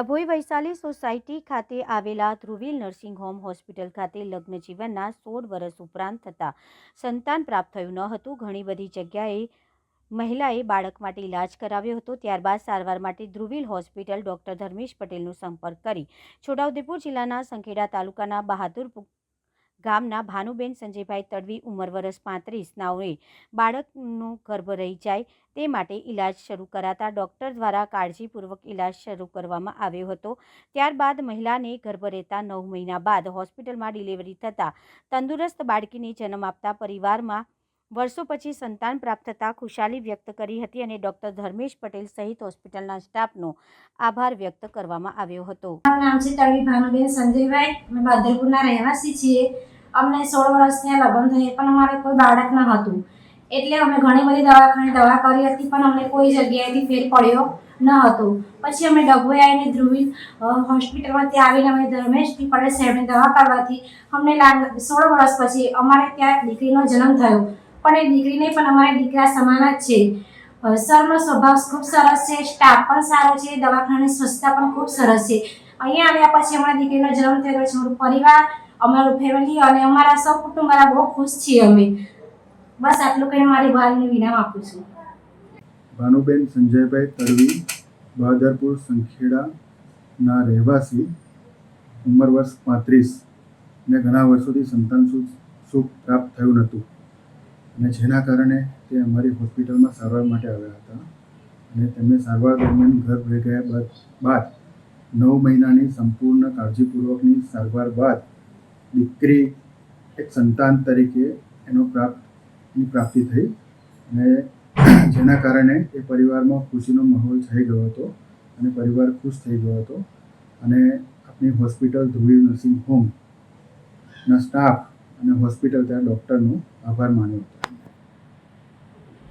Dabhoi Vaishali society ખાતે આવેલા Dhruvil nursing home hospital ખાતે લગ્ન જીવનના સોળ વર્ષ ઉપરાંત થતાં સંતાન પ્રાપ્ત થયું ન હતું. ઘણી બધી જગ્યાએ મહિલાએ બાળક માટે ઇલાજ કરાવ્યો હતો. ત્યારબાદ સારવાર માટે ધ્રુવીલ હોસ્પિટલ ડોક્ટર ધર્મેશ પટેલનો સંપર્ક કરી છોટાઉદેપુર જિલ્લાના સંખેડા તાલુકાના બહાદુરપુર ગામના ભાનુબેન સંજયભાઈ તડવી ઉંમર વર્ષ પાંત્રીસ. નાઓએ બાળકનું ગર્ભ રહી જાય તે માટે ઇલાજ શરૂ કરાતા ડૉક્ટર દ્વારા કાળજીપૂર્વક ઇલાજ શરૂ કરવામાં આવ્યો હતો. ત્યારબાદ મહિલાને ગર્ભ રહેતા નવ મહિના બાદ હોસ્પિટલમાં ડિલિવરી થતાં તંદુરસ્ત બાળકીને જન્મ આપતા પરિવારમાં વર્ષો પછી સંતાન પ્રાપ્ત થતાં ખુશાલી વ્યક્ત કરી હતી અને ડૉક્ટર ધર્મેશ પટેલ સહિત હોસ્પિટલના સ્ટાફનો આભાર વ્યક્ત કરવામાં આવ્યો હતો. મારું નામ છે તવી ભાનુબેન સંજયભાઈ. અમે બાદરપુરના રહેવાસી છીએ. અમને સોળ વર્ષ ત્યાં લગ્ન થયે, પણ અમારે કોઈ બાળક ન હતું. એટલે અમે ઘણી બધી દવાખાને દવા કરી હતી, પણ અમને કોઈ જગ્યાએથી ફેર પડ્યો ન હતો. પછી અમે ડભોઈ આવીને ધ્રુવી હોસ્પિટલમાંથી આવીને અમે ધર્મેશથી પડે સાહેબને દવા કરવાથી અમને લાગ, સોળ વર્ષ પછી અમારે ત્યાં દીકરીનો જન્મ થયો. પણ એ દીકરીને પણ અમારા દીકરા સમાન જ છે. સરનો સ્વભાવ ખૂબ સરસ છે, સ્ટાફ પણ સારો છે દવાખાનાની સ્વચ્છતા પણ ખૂબ સરસ છે. અહીંયા આવ્યા પછી અમારા દીકરીનો જન્મ થયો છે, અમારું પરિવાર, અમારું ફેમિલી અને અમારા સૌ કુટુંબ મારા બહુ ખુશ છીએ અમે. બસ આટલું કહીને મારી વાલને વિરામ આપું છું. ભાનુબેન, સંજયભાઈ તડવી, બહાદરપુર સંખેડાના રહેવાસી, ઉંમર વર્ષ પાંત્રીસ ને ઘણા વર્ષોથી સંતાન સુખ પ્રાપ્ત થયું નહોતું. અને જેના કારણે તે અમારી હોસ્પિટલમાં સારવાર માટે આવ્યા હતા. અને તેમને સારવાર દરમિયાન ઘર રહી ગયા બાદ બાદ નવ મહિનાની સંપૂર્ણ કાળજીપૂર્વકની સારવાર બાદ દીકરી એક સંતાન તરીકે એનો પ્રાપ્તની પ્રાપ્તિ થઈ. અને જેના કારણે એ પરિવારમાં ખુશીનો માહોલ થઈ ગયો હતો અને પરિવાર ખુશ થઈ ગયો હતો. અને આપણી હોસ્પિટલ ધ્રુવી નર્સિંગ હોમના સ્ટાફ અને હોસ્પિટલ ત્યાં ડૉક્ટરનો આભાર માન્યો હતો.